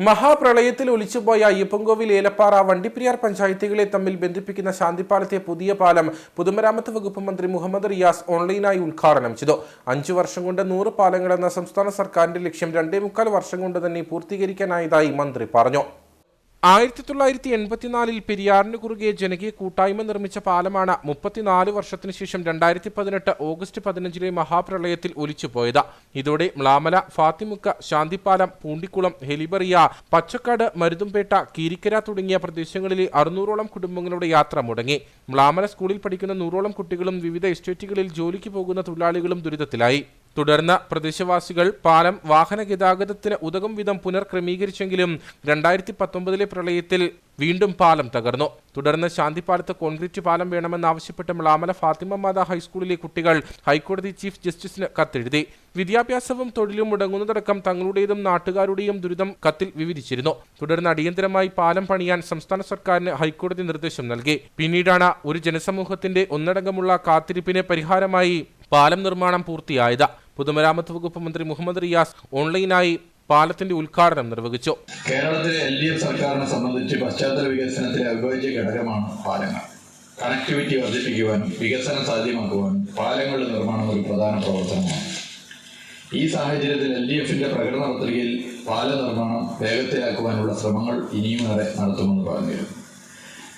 മഹാപ്രളയത്തിൽ ഒലിച്ചുപോയ അയ്യപ്പൻകോവിൽ ഏലപ്പാറ വണ്ടിപ്പെരിയാർ പഞ്ചായത്തുകളെ തമ്മിൽ ബന്ധിപ്പിക്കുന്ന ശാന്തിപാലത്തെ പുതിയ പാലം പൊതുമരാമത്ത് വകുപ്പ് മന്ത്രി മുഹമ്മദ് റിയാസ് ഓൺലൈനായി ഉദ്ഘാടനം ചെയ്തു. അഞ്ചു വർഷം കൊണ്ട് നൂറ് പാലങ്ങളെന്ന സംസ്ഥാന സർക്കാരിന്റെ ലക്ഷ്യം രണ്ടേ മുക്കാൽ വർഷം കൊണ്ട് തന്നെ പൂർത്തീകരിക്കാനായതായി മന്ത്രി പറഞ്ഞു. ആയിരത്തി തൊള്ളായിരത്തി എൺപത്തിനാലിൽ പെരിയാറിന് കുറുകെ ജനകീയ കൂട്ടായ്മ നിർമ്മിച്ച പാലമാണ് മുപ്പത്തിനാല് വർഷത്തിനു ശേഷം രണ്ടായിരത്തി പതിനെട്ട് ഓഗസ്റ്റ് പതിനഞ്ചിലെ മഹാപ്രളയത്തിൽ ഒലിച്ചുപോയത്. ഇതോടെ മ്ലാമല ഫാത്തിമുക്ക ശാന്തിപ്പാലം പൂണ്ടിക്കുളം ഹെലിബറിയ പച്ചക്കാട് മരുതുംപേട്ട കീരിക്കര തുടങ്ങിയ പ്രദേശങ്ങളിലെ അറുന്നൂറോളം കുടുംബങ്ങളുടെ യാത്ര മുടങ്ങി. മ്ലാമല സ്കൂളിൽ പഠിക്കുന്ന നൂറോളം കുട്ടികളും വിവിധ എസ്റ്റേറ്റുകളിൽ ജോലിക്ക് പോകുന്ന തൊഴിലാളികളും ദുരിതത്തിലായി. തുടർന്ന് പ്രദേശവാസികൾ പാലം വാഹന ഗതാഗതത്തിന് ഉതകും വിധം പുനർക്രമീകരിച്ചെങ്കിലും രണ്ടായിരത്തി പത്തൊമ്പതിലെ പ്രളയത്തിൽ വീണ്ടും പാലം തകർന്നു. തുടർന്ന് ശാന്തിപാലത്ത് കോൺക്രീറ്റ് പാലം വേണമെന്നാവശ്യപ്പെട്ട് മ്ലാമല ഫാത്തിമ മാത ഹൈസ്കൂളിലെ കുട്ടികൾ ഹൈക്കോടതി ചീഫ് ജസ്റ്റിസിന് കത്തെഴുതി. വിദ്യാഭ്യാസവും തൊഴിലും മുടങ്ങുന്നതടക്കം തങ്ങളുടേതും നാട്ടുകാരുടെയും ദുരിതം കത്തിൽ വിവരിച്ചിരുന്നു. തുടർന്ന് അടിയന്തരമായി പാലം പണിയാൻ സംസ്ഥാന സർക്കാരിന് ഹൈക്കോടതി നിർദ്ദേശം നൽകി. പിന്നീടാണ് ഒരു ജനസമൂഹത്തിന്റെ ഒന്നടങ്കമുള്ള കാത്തിരിപ്പിന് പരിഹാരമായി പാലം നിർമ്മാണം പൂർത്തിയായത്. പൊതുമരാമത്ത് വകുപ്പ് മന്ത്രി മുഹമ്മദ് റിയാസ് ഓൺലൈനായി പാലത്തിന്റെ ഉദ്ഘാടനം നിർവഹിച്ചു. കേരളത്തിലെ എൽ ഡി എഫ് സർക്കാരിനെ സംബന്ധിച്ച് പശ്ചാത്തല വികസനത്തിലെ അവിഭാജ്യ ഘടകമാണ് പാലങ്ങൾ. കണക്ടിവിറ്റി വർദ്ധിപ്പിക്കുവാനും വികസനം സാധ്യമാക്കുവാനും പാലങ്ങളുടെ നിർമ്മാണം ഒരു പ്രധാന പ്രവർത്തനമാണ്. ഈ സാഹചര്യത്തിൽ എൽ ഡി എഫിന്റെ പ്രകടന പത്രികയിൽ പാല നിർമ്മാണം വേഗത്തിലാക്കുവാനുള്ള ശ്രമങ്ങൾ ഇനിയും ഏറെ നടത്തുമെന്ന് പറഞ്ഞിരുന്നു.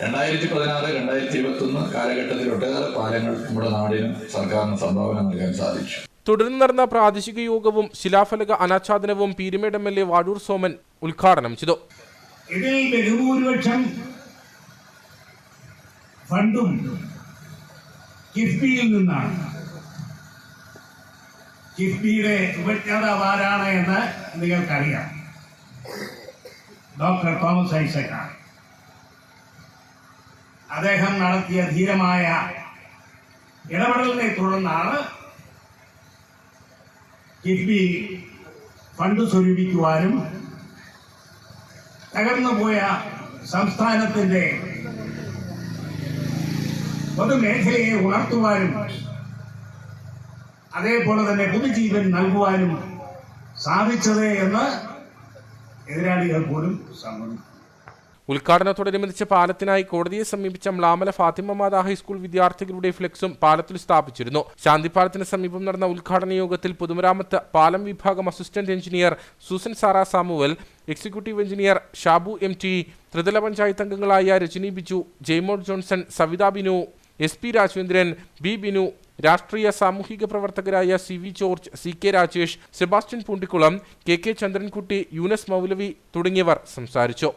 രണ്ടായിരത്തി പതിനാറ് രണ്ടായിരത്തി ഇരുപത്തി ഒന്ന് കാലഘട്ടത്തിൽ ഒട്ടേറെ പാലങ്ങൾ നമ്മുടെ നാടിനും സർക്കാരിന് സംഭാവന നൽകാൻ സാധിച്ചു. തുടർന്ന് നടന്ന പ്രാദേശിക യോഗവും ശിലാഫലക അനാച്ഛാദനവും Peermade M L A Vazhoor Soman ഉദ്ഘാടനം ചെയ്തു. ഇതിൽ ബഹുഭൂരിപക്ഷം ഫണ്ടും കിഫ്ബിയിൽ നിന്നാണ്. കിഫ്ബിയുടെ ഉപജ്ഞാതാവ് ആരാണ് എന്ന് നിങ്ങൾക്കറിയാം. ഡോക്ടർ തോമസ് ഐസക്കാണ്. അദ്ദേഹം നടത്തിയ ധീരമായ ഇടപെടലിനെ തുടർന്നാണ് കിഫ്ബി ഫണ്ട് സ്വരൂപിക്കുവാനും തകർന്നുപോയ സംസ്ഥാനത്തിന്റെ പൊതുമേഖലയെ ഉണർത്തുവാനും അതേപോലെ തന്നെ പുതുജീവൻ നൽകുവാനും സാധിച്ചത് എന്ന് എതിരാളികൾ പോലും സമ്മതിച്ചു ഉദ്ഘാടനത്തോടനുബന്ധിച്ച് പാലത്തിനായി കോടതിയെ സമീപിച്ച മ്ലാമല ഫാത്തിമ മാത ഹൈസ്കൂൾ വിദ്യാർത്ഥികളുടെ ഫ്ലെക്സും പാലത്തിൽ സ്ഥാപിച്ചിരുന്നു. ശാന്തിപാലത്തിന് സമീപം നടന്ന ഉദ്ഘാടന യോഗത്തിൽ പൊതുമരാമത്ത് പാലം വിഭാഗം assistant engineer Susan Sara Samuel executive engineer Shabu M T ത്രിതല പഞ്ചായത്ത് അംഗങ്ങളായ Rajani Biju Jaimol Johnson Savitha Binu S P Rajendran B Binu രാഷ്ട്രീയ സാമൂഹിക പ്രവർത്തകരായ C V George C K Rajesh Sebastian Poondikulam K K Chandrankutty Younus Moulavi തുടങ്ങിയവർ സംസാരിച്ചു.